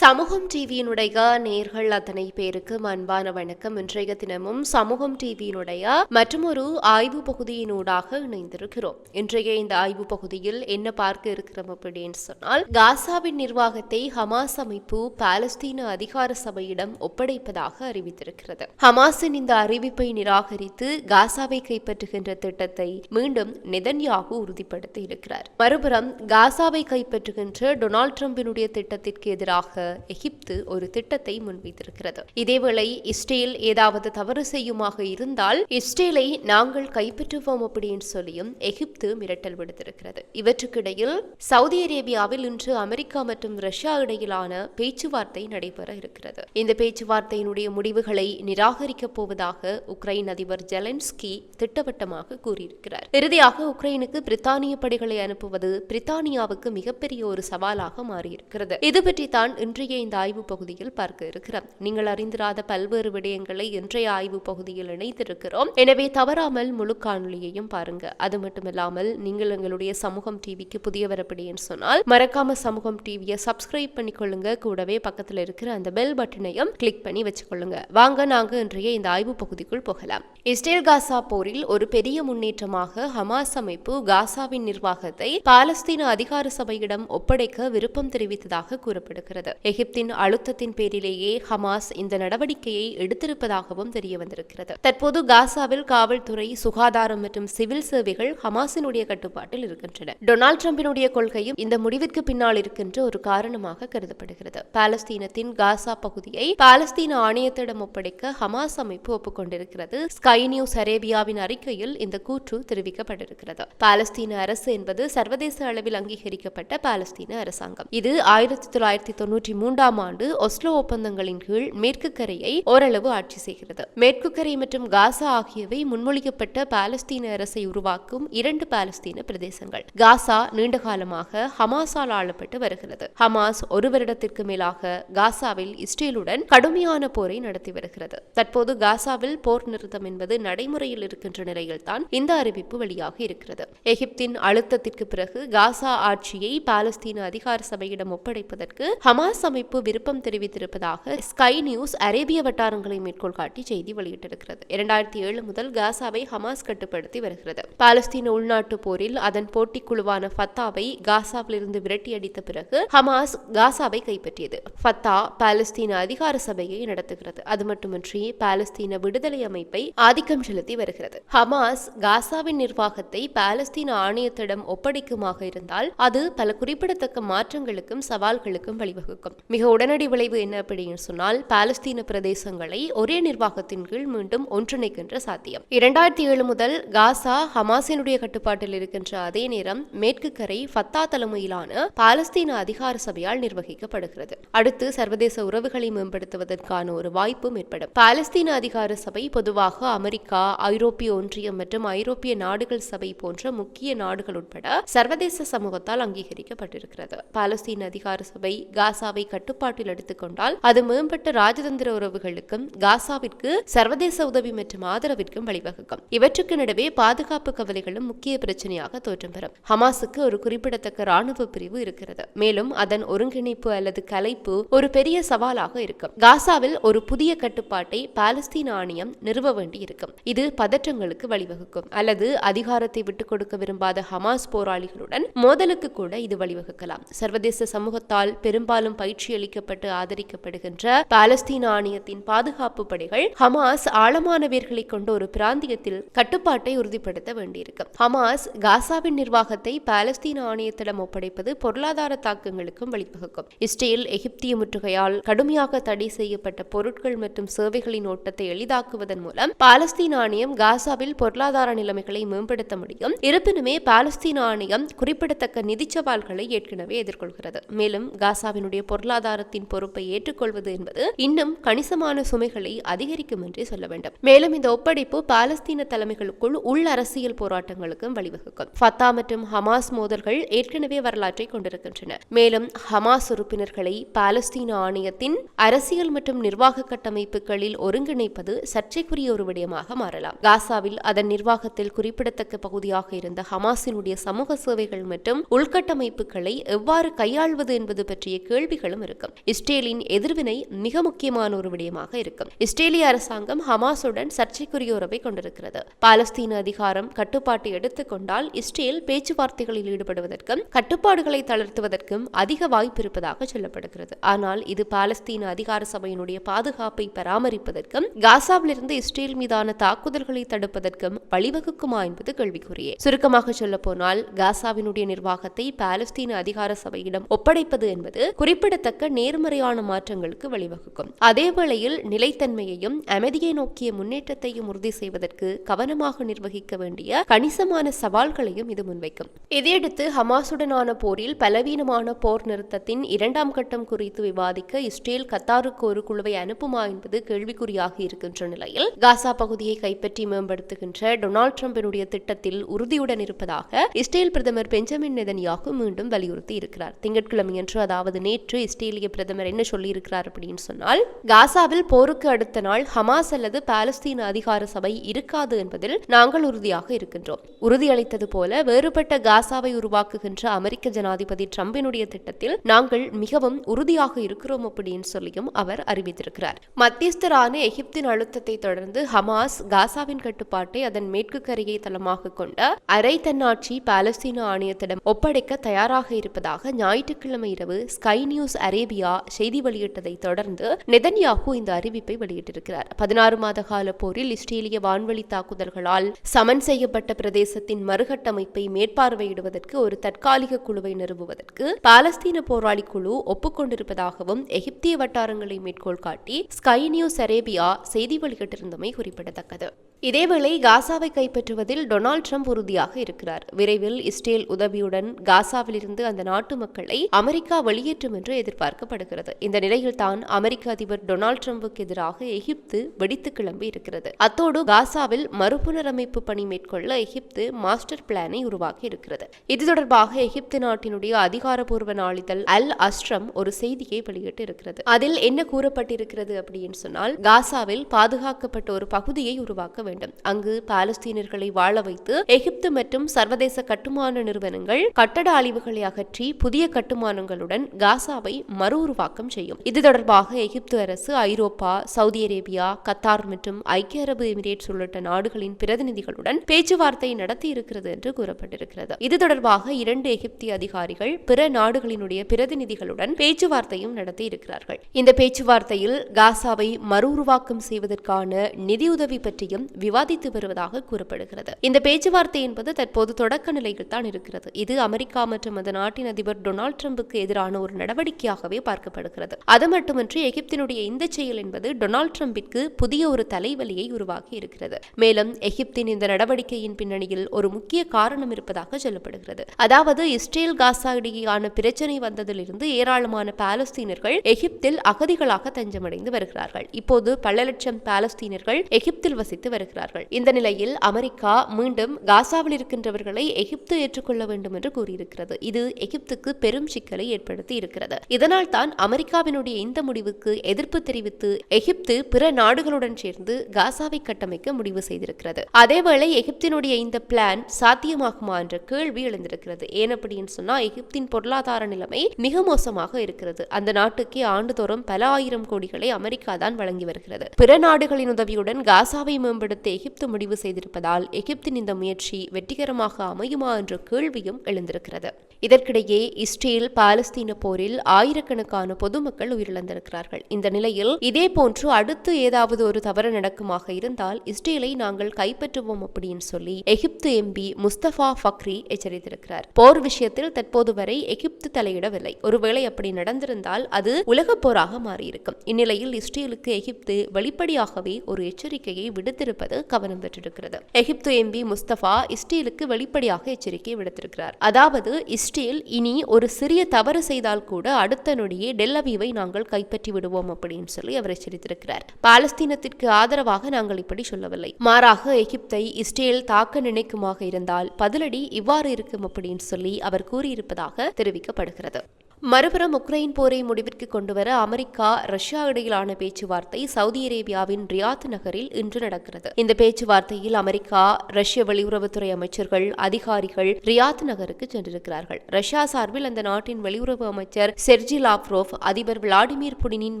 சமூகம் டிவியினுடைய நேர்கள் அத்தனை பேருக்கு அன்பான வணக்கம். இன்றைய தினமும் சமூகம் டிவியினுடைய மற்றொரு ஆய்வு பகுதியினூடாக இணைந்திருக்கிறோம். இன்றைய இந்த ஆய்வு பகுதியில் என்ன பார்க்க இருக்கிறோம் அப்படின்னு சொன்னால் காசாவின் நிர்வாகத்தை ஹமாஸ் அமைப்பு பாலஸ்தீன அதிகார சபையிடம் ஒப்படைப்பதாக அறிவித்திருக்கிறது. ஹமாஸின் இந்த அறிவிப்பை நிராகரித்து காசாவை கைப்பற்றுகின்ற திட்டத்தை மீண்டும் நெதன்யாகு உறுதிப்படுத்தி இருக்கிறார். மறுபுறம் காசாவை கைப்பற்றுகின்ற டொனால்ட் ட்ரம்பினுடைய திட்டத்திற்கு எதிராக எகிப்து ஒரு திட்டத்தை முன்வைத்திருக்கிறது. இதேவேளை இஸ்ரேல் ஏதாவது தவறு செய்யுமாக இருந்தால் இஸ்ரேலை நாங்கள் கைப்பற்றுவோம் அப்படின்னு சொல்லியும் எகிப்து மிரட்டல் விடுத்திருக்கிறது. இவற்றுக்கிடையில் சவுதி அரேபியாவில் இன்று அமெரிக்கா மற்றும் ரஷ்யா இடையிலான பேச்சுவார்த்தை நடைபெற இருக்கிறது. இந்த பேச்சுவார்த்தையினுடைய முடிவுகளை நிராகரிக்கப் போவதாக உக்ரைன் அதிபர் ஜெலன்ஸ்கி திட்டவட்டமாக கூறியிருக்கிறார். இறுதியாக உக்ரைனுக்கு பிரித்தானிய படைகளை அனுப்புவது பிரித்தானியாவுக்கு மிகப்பெரிய ஒரு சவாலாக மாறியிருக்கிறது. இது பற்றி தான் இன்றைய இந்த ஆய்வு பகுதியில் பார்க்க இருக்கிறோம். நீங்கள் அறிந்திராத பல்வேறு விடயங்களை இன்றைய ஆய்வு பகுதியில் இணைத்திருக்கிறோம். எனவே தவறாமல் முழு காணொலியையும் பாருங்க. அது மட்டுமில்லாமல் நீங்கள் எங்களுடைய சமூகம் டிவிக்கு புதியவர் அப்படின்னு சொன்னால் மறக்காம சமூகம் டிவியை சப்ஸ்கிரைப் பண்ணிக்கொள்ளுங்க கூடவே பக்கத்தில் இருக்கிற அந்த பெல் பட்டனையும் கிளிக் பண்ணி வச்சுக்கொள்ளுங்க. வாங்க நாங்க இன்றைய இந்த ஆய்வு பகுதிக்குள் போகலாம். இஸ்ரேல் காசா போரில் ஒரு பெரிய முன்னேற்றமாக ஹமாஸ் அமைப்பு காசாவின் நிர்வாகத்தை பாலஸ்தீன அதிகார சபையிடம் ஒப்படைக்க விருப்பம் தெரிவித்ததாக கூறப்படுகிறது. எகிப்தின் அழுத்தத்தின் பேரிலேயே ஹமாஸ் இந்த நடவடிக்கையை எடுத்திருப்பதாகவும் தெரிய வந்திருக்கிறது தற்போது காசாவில் காவல்துறை சுகாதாரம் மற்றும் சிவில் சேவைகள் ஹமாஸினுடைய கட்டுப்பாட்டில் இருக்கின்றன. டொனால்ட் ட்ரம்பினுடைய கொள்கையும் இந்த முடிவிற்கு பின்னால் இருக்கின்ற ஒரு காரணமாக கருதப்படுகிறது. பாலஸ்தீனத்தின் காசா பகுதியை பாலஸ்தீன ஆணையத்திடம் ஒப்படைக்க ஹமாஸ் அமைப்பு ஒப்புக்கொண்டிருக்கிறது. ஸ்கை நியூஸ் அரேபியாவின் அறிக்கையில் இந்த கூற்று தெரிவிக்கப்பட்டிருக்கிறது. பாலஸ்தீன அரசு என்பது சர்வதேச அளவில் அங்கீகரிக்கப்பட்ட பாலஸ்தீன அரசாங்கம். இது ஆயிரத்தி தொள்ளாயிரத்தி தொன்னூற்றி மூன்றாம் ஆண்டு ஒஸ்லோ ஒப்பந்தங்களின் கீழ் மேற்கு கரையை ஓரளவு ஆட்சி செய்கிறது. மேற்கு கரை மற்றும் காசா ஆகியவை முன்மொழிக்கப்பட்ட பாலஸ்தீன அரசை உருவாக்கும் இரண்டு பாலஸ்தீன பிரதேசங்கள். காசா நீண்ட காலமாக ஹமாஸால் ஆளப்பட்டு வருகிறது. ஹமாஸ் ஒரு வருடத்திற்கு மேலாக காசாவில் இஸ்ரேலுடன் கடுமையான போரை நடத்தி வருகிறது. தற்போது காசாவில் போர் நிறுத்தம் என்பது நடைமுறையில் இருக்கின்ற நிலையில்தான் இந்த அறிவிப்பு வெளியாக இருக்கிறது. எகிப்தின் அழுத்தத்திற்கு பிறகு காசா ஆட்சியை பாலஸ்தீன அதிகார சபையிடம் ஒப்படைப்பதற்கு ஹமாஸ் அமைப்பு விருப்பம் தெரிவித்திருப்பதாக ஸ்கை நியூஸ் அரேபிய வட்டாரங்களை மேற்கோள் காட்டி செய்தி வெளியிட்டிருக்கிறது. இரண்டாயிரத்தி ஏழு முதல் காசாவை ஹமாஸ் கட்டுப்படுத்தி வருகிறது. பாலஸ்தீன உள்நாட்டு போரில் அதன் போட்டிக் குழுவான ஃபத்தாவை காசாவிலிருந்து விரட்டியடித்த பிறகு ஹமாஸ் காசாவை கைப்பற்றியது. ஃபத்தா பாலஸ்தீன அதிகார சபையை நடத்துகிறது. அது மட்டுமின்றி பாலஸ்தீன விடுதலை அமைப்பை ஆதிக்கம் செலுத்தி வருகிறது. ஹமாஸ் காசாவின் நிர்வாகத்தை பாலஸ்தீன ஆணையத்திடம் ஒப்படைக்குமாக இருந்தால் அது பல குறிப்பிடத்தக்க மாற்றங்களுக்கும் சவால்களுக்கும் வழிவகுக்கும். மிக உடனடி விளைவு என்ன அப்படின்னு சொன்னால் பாலஸ்தீன பிரதேசங்களை ஒரே நிர்வாகத்தின் கீழ் மீண்டும் ஒன்றிணைக்கின்ற சாத்தியம். இரண்டாயிரத்தி ஏழு முதல் காசா ஹமாசினுடைய கட்டுப்பாட்டில் இருக்கின்ற அதே நேரம் மேற்கு கரை ஃபத்தா தலைமையிலான பாலஸ்தீன அதிகார சபையால் நிர்வகிக்கப்படுகிறது. அடுத்து சர்வதேச உறவுகளை மேம்படுத்துவதற்கான ஒரு வாய்ப்பும் ஏற்படும். பாலஸ்தீன அதிகார சபை பொதுவாக அமெரிக்கா ஐரோப்பிய ஒன்றியம் மற்றும் ஐரோப்பிய நாடுகள் சபை போன்ற முக்கிய நாடுகள் உட்பட சர்வதேச சமூகத்தால் அங்கீகரிக்கப்பட்டிருக்கிறது. பாலஸ்தீன அதிகார சபை காசா காசாவை கட்டுப்பாட்டில் எடுத்துக்கொண்டால் அது மேம்பட்ட ராஜதந்திர உறவுகளுக்கும் காசாவிற்கு சர்வதேச உதவி மற்றும் ஆதரவிற்கும் வழிவகுக்கும். இவற்றுக்கு நடுவே பாதுகாப்பு கவலைகளும் முக்கிய பிரச்சனையாக தோற்றம் பெறும் ஹமாஸுக்கு ஒரு குறிப்பிடத்தக்க ராணுவ பிரிவு இருக்கிறது. மேலும் அதன் ஒருங்கிணைப்பு அல்லது கலைப்பு ஒரு பெரிய சவாலாக இருக்கும். காசாவில் ஒரு புதிய கட்டுப்பாட்டை பாலஸ்தீன ஆணையம் நிறுவ வேண்டி இருக்கும் இது பதற்றங்களுக்கு வழிவகுக்கும். அல்லது அதிகாரத்தை விட்டுக் கொடுக்க விரும்பாத ஹமாஸ் போராளிகளுடன் மோதலுக்கு கூட இது வழிவகுக்கலாம். சர்வதேச சமூகத்தால் பெரும்பாலும் பயிற்சி அளிக்கப்பட்டு ஆதரிக்கப்படுகின்ற பாலஸ்தீன ஆணையத்தின் பாதுகாப்பு படைகள் ஹமாஸ் ஆழமானவர்களை கொண்ட ஒரு பிராந்தியத்தில் கட்டுப்பாட்டை உறுதிப்படுத்த வேண்டியிருக்கும் ஹமாஸ் காசாவின் நிர்வாகத்தை பாலஸ்தீன ஆணையத்திடம் ஒப்படைப்பது பொருளாதார தாக்கங்களுக்கும் வழிவகுக்கும். இஸ்ரேல் எகிப்திய முற்றுகையால் கடுமையாக தடை செய்யப்பட்ட பொருட்கள் மற்றும் சேவைகளின் ஓட்டத்தை எளிதாக்குவதன் மூலம் பாலஸ்தீன் ஆணையம் காசாவில் பொருளாதார நிலைமைகளை மேம்படுத்த முடியும். இருப்பினுமே பாலஸ்தீன ஆணையம் குறிப்பிடத்தக்க நிதி சவால்களை ஏற்கனவே எதிர்கொள்கிறது. மேலும் காசாவினுடைய பொருளாதாரத்தின் பொறுப்பை ஏற்றுக்கொள்வது என்பது இன்னும் கணிசமான சுமைகளை அதிகரிக்கும் என்றே சொல்ல வேண்டும். மேலும் இந்த ஒப்படைப்பு பாலஸ்தீன தலைமைகளுக்குள் உள் அரசியல் போராட்டங்களுக்கும் வழிவகுக்கும். ஃபத்தா மற்றும் ஹமாஸ் மோதல்கள் ஏற்கனவே வரலாற்றை கொண்டிருக்கின்றன. மேலும் ஹமாஸ் உறுப்பினர்களை பாலஸ்தீன ஆணையத்தின் அரசியல் மற்றும் நிர்வாக கட்டமைப்புகளில் ஒருங்கிணைப்பது சர்ச்சைக்குரிய ஒரு விடயமாக மாறலாம். காசாவில் அதன் நிர்வாகத்தில் குறிப்பிடத்தக்க பகுதியாக இருந்த ஹமாஸினுடைய சமூக சேவைகள் மற்றும் உள்கட்டமைப்புகளை எவ்வாறு கையாள்வது என்பது பற்றிய கேள்விகள் கேள்விகளும் இருக்கும். இஸ்ரேலின் எதிர்வினை மிக முக்கியமான ஒரு விடயமாக இருக்கும். இஸ்ரேலிய அரசாங்கம் ஹமாஸுடன் சர்ச்சைக்குரிய உறவை கொண்டிருக்கிறது. பாலஸ்தீன அதிகாரம் கட்டுப்பாட்டை எடுத்துக்கொண்டால் இஸ்ரேல் பேச்சுவார்த்தைகளில் ஈடுபடுவதற்கும் கட்டுப்பாடுகளை தளர்த்துவதற்கும் அதிக வாய்ப்பு இருப்பதாக சொல்லப்படுகிறது. ஆனால் இது பாலஸ்தீன அதிகார சபையினுடைய பாதுகாப்பை பராமரிப்பதற்கும் காசாவிலிருந்து இஸ்ரேல் மீதான தாக்குதல்களை தடுப்பதற்கும் வழிவகுக்குமா என்பது கேள்விக்குரியே சுருக்கமாக சொல்ல போனால் காசாவினுடைய நிர்வாகத்தை பாலஸ்தீன அதிகார சபையிடம் ஒப்படைப்பது என்பது குறிப்பிடத்தக்க நேர்மறையான மாற்றங்களுக்கு வழிவகுக்கும். அதே வேளையில் நிலைத்தன்மையையும் அமைதியை நோக்கிய முன்னேற்றத்தையும் உறுதி செய்வதற்கு கவனமாக நிர்வகிக்க வேண்டிய கணிசமான சவால்களையும் இது முன்வைக்கும். இதையடுத்து ஹமாசுடனான போரில் பலவீனமான போர் நிறுத்தத்தின் இரண்டாம் கட்டம் குறித்து விவாதிக்க இஸ்ரேல் கத்தாருக்கு ஒரு குழுவை அனுப்புமா என்பது கேள்விக்குறியாக இருக்கின்ற நிலையில் காசா பகுதியை கைப்பற்றி மேம்படுத்துகின்ற டொனால்ட் ட்ரம்பினுடைய திட்டத்தில் உறுதியுடன் இருப்பதாக இஸ்ரேல் பிரதமர் பெஞ்சமின் நெதன்யாகு மீண்டும் வலியுறுத்தி இருக்கிறார். திங்கட்கிழமையன்று அதாவது நேற்று இஸ்ரேலிய பிரதமர் என்ன சொல்லியிருக்கிறார் அப்படின்னு சொன்னால் காசாவில் போருக்கு அடுத்த நாள் ஹமாஸ் அல்லது பாலஸ்தீன அதிகார சபை இருக்காது என்பதில் நாங்கள் உறுதியாக இருக்கின்றோம். உறுதியளித்தது போல வேறுபட்ட காசாவை உருவாக்குகின்ற அமெரிக்க ஜனாதிபதி ட்ரம்பினுடைய திட்டத்தில் நாங்கள் மிகவும் உறுதியாக இருக்கிறோம் அப்படின்னு சொல்லியும் அவர் அறிவித்திருக்கிறார். மத்தியஸ்தரான எகிப்தின் அழுத்தத்தை தொடர்ந்து ஹமாஸ் காசாவின் கட்டுப்பாட்டை அதன் மேற்கு கரையை தளமாக கொண்ட அரை தன்னாட்சி பாலஸ்தீன ஆணையத்திடம் ஒப்படைக்க தயாராக இருப்பதாக ஞாயிற்றுக்கிழமை இரவு ஸ்கை நியூஸ் அரேபியா செய்தி வெளியிட்டதை தொடர்ந்து நெதன்யாகு இந்த அறிவிப்பை வெளியிட்டிருக்கிறார். பதினாறு மாத கால போரில் இஸ்ரேலிய வான்வழி தாக்குதல்களால் சமன் செய்யப்பட்ட பிரதேசத்தின் மறுகட்டமைப்பை மேற்பார்வையிடுவதற்கு ஒரு தற்காலிக குழுவை நிறுவுவதற்கு பாலஸ்தீன போராளி குழு ஒப்புக்கொண்டிருப்பதாகவும் எகிப்திய வட்டாரங்களை மேற்கோள் காட்டி ஸ்கை நியூஸ் அரேபியா செய்தி வெளியிட்டிருந்தமை குறிப்பிடத்தக்கது. இதேவேளை காசாவை கைப்பற்றுவதில் டொனால்ட் ட்ரம்ப் உறுதியாக இருக்கிறார். விரைவில் இஸ்ரேல் உதவியுடன் காசாவிலிருந்து அந்த நாட்டு மக்களை அமெரிக்கா வெளியேற்றும் என்று எதிர்பார்க்கப்படுகிறது. இந்த நிலையில் தான் அமெரிக்க அதிபர் டொனால்ட் ட்ரம்புக்கு எதிராக எகிப்து வெடித்து கிளம்பி இருக்கிறது. அத்தோடு காசாவில் மறுபுனரமைப்பு பணி மேற்கொள்ள எகிப்து மாஸ்டர் பிளானை உருவாக்கி இருக்கிறது. இது தொடர்பாக எகிப்து நாட்டினுடைய அதிகாரப்பூர்வ நாளிதழ் அல் அஸ்ட்ரம் ஒரு செய்தியை வெளியிட்டு இருக்கிறது. அதில் என்ன கூறப்பட்டிருக்கிறது அப்படின்னு சொன்னால் காசாவில் பாதுகாக்கப்பட்ட ஒரு பகுதியை உருவாக்க வேண்டும் அங்கு பாலஸ்தீனர்களை வாழ வைத்து எகிப்து மற்றும் சர்வதேச கட்டுமான நிறுவனங்கள் கட்டட அழிவுகளை அகற்றி புதிய கட்டுமானங்களுடன் காசாவை மறு உருவாக்கம் செய்யும். இது தொடர்பாக எகிப்து அரசு ஐரோப்பா சவுதி அரேபியா கத்தார் மற்றும் ஐக்கிய அரபு எமிரேட்ஸ் உள்ளிட்ட நாடுகளின் பிரதிநிதிகளுடன் பேச்சுவார்த்தை நடத்தி இருக்கிறது என்று கூறப்பட்டிருக்கிறது. இது தொடர்பாக இரண்டு எகிப்திய அதிகாரிகள் பிற நாடுகளினுடைய பிரதிநிதிகளுடன் பேச்சுவார்த்தையும் நடத்தி இருக்கிறார்கள். இந்த பேச்சுவார்த்தையில் காசாவை மறு உருவாக்கம் செய்வதற்கான நிதியுதவி பற்றியும் விவாதித்து வருவதாக கூறப்படுகிறது. இந்த பேச்சுவார்த்தை என்பது தற்போது தொடக்க நிலையில் தான் இருக்கிறது. இது அமெரிக்கா மற்றும் அந்த நாட்டின் அதிபர் டொனால்ட் ட்ரம்புக்கு எதிரான ஒரு நடவடிக்கையாகவே பார்க்கப்படுகிறது. அது மட்டுமின்றி எகிப்தினுடைய இந்த செயல் என்பது டொனால்ட் ட்ரம்பிற்கு புதிய ஒரு தலைவலியை உருவாக்கி இருக்கிறது. மேலும் எகிப்தின் இந்த நடவடிக்கையின் பின்னணியில் ஒரு முக்கிய காரணம் இருப்பதாக சொல்லப்படுகிறது. அதாவது இஸ்ரேல் காசா இடையேயான பிரச்சனை வந்ததிலிருந்து ஏராளமான பாலஸ்தீனர்கள் எகிப்தில் அகதிகளாக தஞ்சமடைந்து வருகிறார்கள். இப்போது பல லட்சம் பாலஸ்தீனர்கள் எகிப்தில் வசித்து வருகிறார்கள். இந்த நிலையில் அமெரிக்கா மீண்டும் காசாவில் இருக்கின்றவர்களை எகிப்து ஏற்றுக்கொள்ள வேண்டும் என்று கூறியிருக்கிறது. இது எகிப்துக்கு பெரும் சிக்கலை ஏற்படுத்தி இருக்கிறது. இதனால் தான் அமெரிக்காவினுடைய இந்த முடிவுக்கு எதிர்ப்பு தெரிவித்து எகிப்து பிற நாடுகளுடன் சேர்ந்து காசாவை கட்டமைக்க முடிவு செய்திருக்கிறது. அதேவேளை எகிப்தினுடைய இந்த பிளான் சாத்தியமாகுமா என்ற கேள்வி எழுந்திருக்கிறது. ஏன் அப்படின்னு சொன்னா எகிப்தின் பொருளாதார நிலைமை மிக மோசமாக இருக்கிறது. அந்த நாட்டுக்கே ஆண்டுதோறும் பல ஆயிரம் கோடிகளை அமெரிக்கா தான் வழங்கி வருகிறது. பிற நாடுகளின் உதவியுடன் காசாவை மேம்படுத்த எகிப்து முடிவு செய்திருப்பதால் எகிப்தின் இந்த முயற்சி வெற்றிகரமாக அமையுமா என்ற கேள்வியும் எழுந்திருக்கிறது. இதற்கிடையே இஸ்ரேல் பாலஸ்தீன போரில் ஆயிரக்கணக்கான பொதுமக்கள் உயிரிழந்திருக்கிறார்கள். இந்த நிலையில் இதே போன்று அடுத்து ஏதாவது ஒரு தவறு நடக்குமாக இருந்தால் இஸ்ரேலை நாங்கள் கைப்பற்றுவோம் அப்படின்னு சொல்லி எகிப்து எம்பி முஸ்தபா ஃபக்ரி எச்சரித்திருக்கிறார். போர் விஷயத்தில் தற்போது வரை எகிப்து தலையிடவில்லை. ஒருவேளை அப்படி நடந்திருந்தால் அது உலகப் போராக மாறியிருக்கும். இந்நிலையில் இஸ்ரேலுக்கு எகிப்து வெளிப்படையாகவே ஒரு எச்சரிக்கையை விடுத்திருப்பது கவனம் பெற்றிருக்கிறது. எகிப்து எம்பி முஸ்தபா இஸ்ரேலுக்கு வெளிப்படையாக எச்சரிக்கை விடுத்திருக்கிறார். அதாவது இஸ்ரேல் இனி ஒரு சிறிய தவறு செய்தால் கூட அடுத்த நொடியே டெல்லவீவை நாங்கள் கைப்பற்றி விடுவோம் அப்படின்னு சொல்லி அவர் எச்சரித்திருக்கிறார். பாலஸ்தீனத்திற்கு ஆதரவாக நாங்கள் இப்படி சொல்லவில்லை. மாறாக எகிப்தை இஸ்ரேல் தாக்க நினைக்குமாக இருந்தால் பதிலடி இவ்வாறு இருக்கும் அப்படின்னு சொல்லி அவர் கூறியிருப்பதாக தெரிவிக்கப்படுகிறது. மறுபுறம் உக்ரைன் போரை முடிவிற்கு கொண்டுவர அமெரிக்கா ரஷ்யா இடையிலான பேச்சுவார்த்தை சவுதி அரேபியாவின் ரியாத் நகரில் இன்று நடக்கிறது. இந்த பேச்சுவார்த்தையில் அமெரிக்கா ரஷ்ய வெளியுறவுத்துறை அமைச்சர்கள் அதிகாரிகள் ரியாத் நகருக்கு சென்றிருக்கிறார்கள். ரஷ்யா சார்பில் அந்த நாட்டின் வெளியுறவு அமைச்சர் செர்ஜி லாப்ரோவ் அதிபர் விளாடிமிர் புடினின்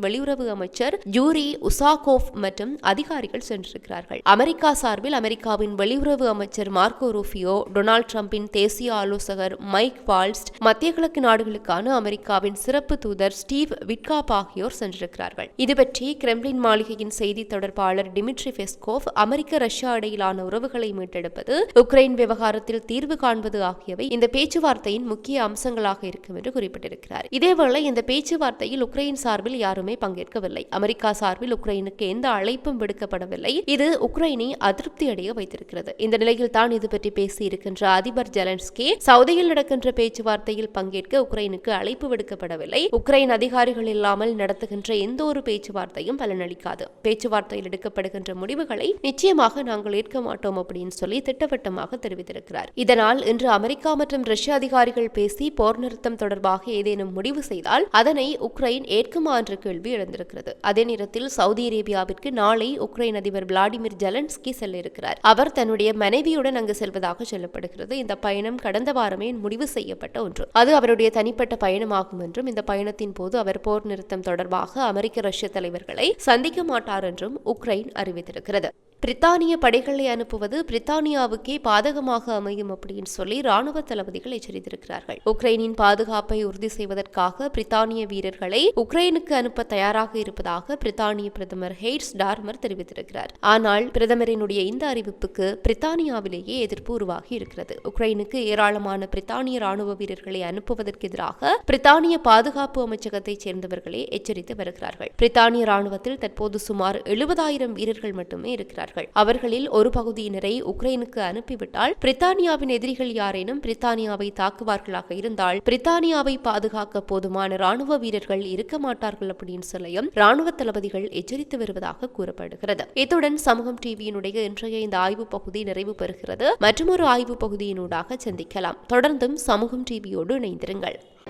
வெளியுறவு அமைச்சர் யூரி உசாகோவ் மற்றும் அதிகாரிகள் சென்றிருக்கிறார்கள். அமெரிக்கா சார்பில் அமெரிக்காவின் வெளியுறவு அமைச்சர் மார்க்கோ ரூபியோ டொனால்டு டிரம்பின் தேசிய ஆலோசகர் மைக் வால்ஸ்ட் மத்திய கிழக்கு நாடுகளுக்கான அமெரிக்காவின் சிறப்பு தூதர் ஸ்டீவ் விட்காப் ஆகியோர் சென்றிருக்கிறார்கள். இதுபற்றி கிரெம்லின் மாளிகையின் செய்தி தொடர்பாளர் டிமிட்ரி பெஸ்கோவ் அமெரிக்க ரஷ்யா இடையிலான உறவுகளை மீட்டெடுப்பது உக்ரைன் விவகாரத்தில் தீர்வு காண்பது ஆகியவை இந்த பேச்சுவார்த்தையின் முக்கிய அம்சங்களாக இருக்கும் என்று குறிப்பிட்டிருக்கிறார். இதேவேளை இந்த பேச்சுவார்த்தையில் உக்ரைன் சார்பில் யாருமே பங்கேற்கவில்லை. அமெரிக்கா சார்பில் உக்ரைனுக்கு எந்த அழைப்பும் விடுக்கப்படவில்லை. இது உக்ரைனை அதிருப்தி அடைய வைத்திருக்கிறது. இந்த நிலையில் தான் இது பற்றி பேசியிருக்கின்ற அதிபர் ஜெலன்ஸ்கி சவுதியில் நடக்கின்ற பேச்சுவார்த்தையில் பங்கேற்க உக்ரைனுக்கு அழைப்பு விடுக்கப்படவில்லை. உக்ரைன் அதிகாரிகள் இல்லாமல் நடத்துகின்ற எந்த ஒரு பேச்சுவார்த்தையும் பலனளிக்காது. பேச்சுவார்த்தையில் எடுக்கப்படுகின்ற முடிவுகளை நிச்சயமாக நாங்கள் ஏற்க மாட்டோம் அப்படின்னு சொல்லி திட்டவட்டமாக தெரிவித்திருக்கிறார். இதனால் இன்று அமெரிக்கா மற்றும் ரஷ்ய அதிகாரிகள் பேசி போர் நிறுத்தம் தொடர்பாக ஏதேனும் முடிவு செய்தால் அதனை உக்ரைன் ஏற்குமா என்ற கேள்வி எழுந்திருக்கிறது. அதே நேரத்தில் சவுதி அரேபியாவிற்கு நாளை உக்ரைன் அதிபர் விளாடிமிர் ஜெலன்ஸ்கி செல்ல இருக்கிறார் அவர் தன்னுடைய மனைவியுடன் அங்கு செல்வதாக சொல்லப்படுகிறது. இந்த பயணம் கடந்த வாரமே முடிவு செய்யப்பட்ட ஒன்று. அது அவருடைய தனிப்பட்ட பயணமாகும் என்றும் இந்த பயணத்தின் போது அவர் போர் நிறுத்தம் தொடர்பாக அமெரிக்க ரஷ்ய தலைவர்களை சந்திக்க மாட்டார் என்றும் உக்ரைன் அறிவித்திருக்கிறது. பிரித்தானிய படைகளை அனுப்புவது பிரித்தானியாவுக்கே பாதகமாக அமையும் அப்படின்னு சொல்லி ராணுவ தளபதிகள் எச்சரித்திருக்கிறார்கள். உக்ரைனின் பாதுகாப்பை உறுதி செய்வதற்காக பிரித்தானிய வீரர்களை உக்ரைனுக்கு அனுப்ப தயாராக இருப்பதாக பிரித்தானிய பிரதமர் ஹெய்ட்ஸ் டார்மர் தெரிவித்திருக்கிறார். ஆனால் பிரதமரினுடைய இந்த அறிவிப்புக்கு பிரித்தானியாவிலேயே எதிர்ப்பு உருவாகி இருக்கிறது. உக்ரைனுக்கு ஏராளமான பிரித்தானிய ராணுவ வீரர்களை அனுப்புவதற்கு எதிராக பிரித்தானிய பாதுகாப்பு அமைச்சகத்தைச் சேர்ந்தவர்களே எச்சரித்து வருகிறார்கள். பிரித்தானிய ராணுவத்தில் தற்போது சுமார் எழுபதாயிரம் வீரர்கள் மட்டுமே இருக்கிறார்கள். அவர்களில் ஒரு பகுதியினரை உக்ரைனுக்கு அனுப்பிவிட்டால் பிரித்தானியாவின் எதிரிகள் யாரேனும் பிரித்தானியாவை தாக்குவார்களாக இருந்தால் பிரித்தானியாவை பாதுகாக்க போதுமான ராணுவ வீரர்கள் இருக்க மாட்டார்கள் அப்படின்னு சொல்லியும் ராணுவ தளபதிகள் எச்சரித்து வருவதாக கூறப்படுகிறது. இத்துடன் சமூகம் டிவியினுடைய இன்றைய இந்த ஆய்வு பகுதி நிறைவு பெறுகிறது. மற்றொரு ஆய்வு பகுதியினூடாக சந்திக்கலாம். தொடர்ந்தும் சமூகம் டிவியோடு இணைந்திருங்கள்.